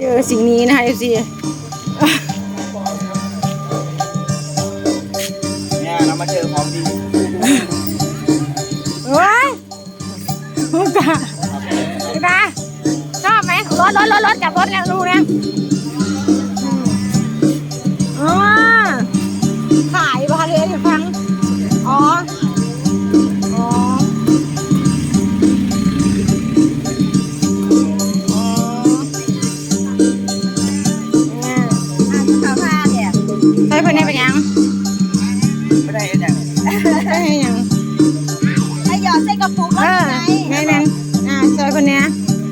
เจอสิ่งนี้นะคะเอฟซีเนี่ยเรามาเจอของดีว้ายมุกตามุกตาชอบไหมรถรถรถรถจับรถแล้วดูนะ ได้เอ็นอย่างใช้ให้ยังให้หยอดใส่กระปุกเอแล้วอไงแม่นๆอ่าใช้คนเนี้ย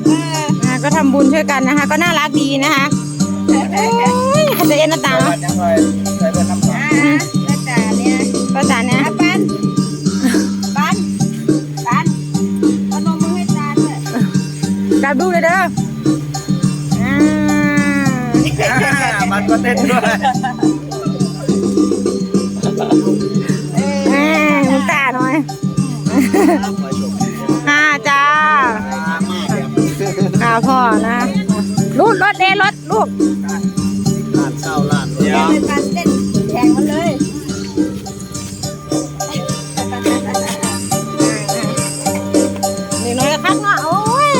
เอออ่าก็ทำบุญช่วยกันนะคะ ก็น่ารักดีนะคะโอ้ยเขาจะเอ็นหน้าตางเนอะยังไงใส่เบอร์น้ำตาอ่าแล้วจ่าเนี่ยภาษาเนี่ยอะปันปันปันเอานมมือให้จานเลยจับดูเลยเด้ออ่าบัตรก็เต้นด้วย พ่อนะรูดรถเดรถลูกลานเศร้าลานเดียเต้วนเลยปันเต้นแข่งมันเลยนี่น้อยคักเนาะโอ้ย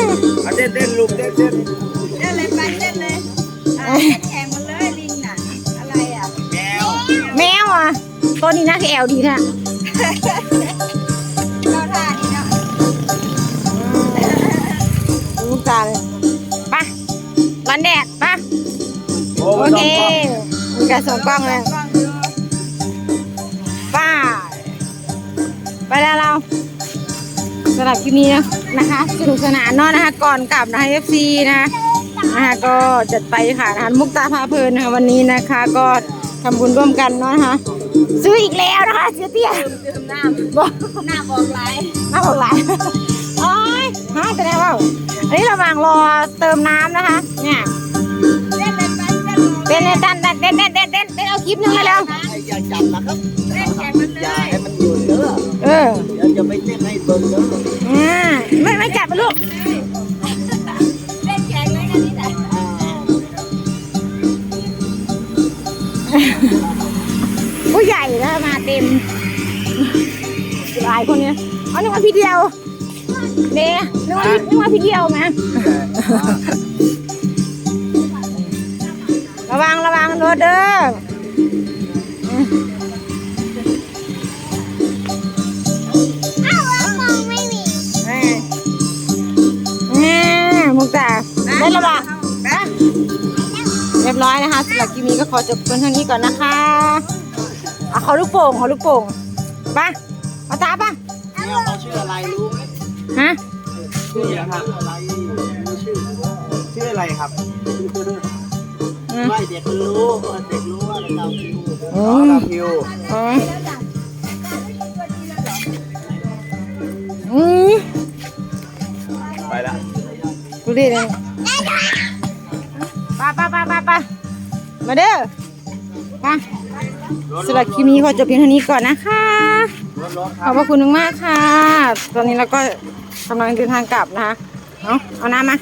เอาเต้นเต้นลูกเต้นเต้นเต้นเลยปันเต้นเลยอะเต้นแข่งมันเลยลิงน่ะอะไรอะแมวแมวอะตัวนี้น่าคือแอลดีแท้ โอ้โอไม่เคต้องมีการส่งกล้องเลยกล้องดูไป้าไปแล้วเราสำหรับคลิปนี้นะคะสนุกสนานเนอะนะคะ ก่อนกลับนะคะ FC นะคะนะคะก็จัดไปค่ะนะคะมุกตาพาเพลินนะคะวันนี้นะคะ ก็ทำบุญร่วมกันเนาะนะคะซื้ออีกแล้วนะคะเสียเตี้ยดื่มน้บอกำหน้าบอกไหลายน่าบอกหลายโอ้ยฮะจะได้เปล่าอันนี้ระหว่างรอเติมน้ำนะคะ เนี่ย ต้นเลยเต้นเต้นเต้นเต้นเต้นเต้นเต้นเอาคลิปหนึงมาแล้ว อย่าจับนะครับเต้นแข่งมันเลอย่ายให้มันอยู่เด้อเออเดี๋ยวจะไปเต้นให้เบิ่งเด้ออ่าไม่ไม่จับไปลูกเล่นแข่งเลยกันนี่แหละผู้ใหญ่แล้วมาเต็มหลายคนเนี่ยเอานึกว่าพี่เดียวเด้นึกว่าพี่นึกว่าพี่เดียวไหมระ ระวังรถเด้ออืมอ้าวมองไม่มีแม่แม่มุกตาได้และบ่เรียบร้อยนะคะสำหรับคลิปนี้ก็ขอจบเพียงเท่านี้ก่อนนะคะเอาขอลูกโป่งขอลูกโป่งไป่ะมาตาป่ะแมวเขาชื่ออะไรรู้ไหมฮะชื่ออะไรชื่อชื่ออะไรครับ ด็กรู้เด็กรู้ว่าเราพิวอือ๋อมเราพิวอ๋ออืมไปละดูดิเลยไป้าป้าป้าป้าป้ามาเด้อไป้าสำหรับคลิปนี้ขอจบเพียงเท่านี้ก่อนนะคะ ขอบพระคุณมากค่ะ ตอนนี้เราก็กำลังเดินทางกลับนะคะ เอาเอาน้ำมา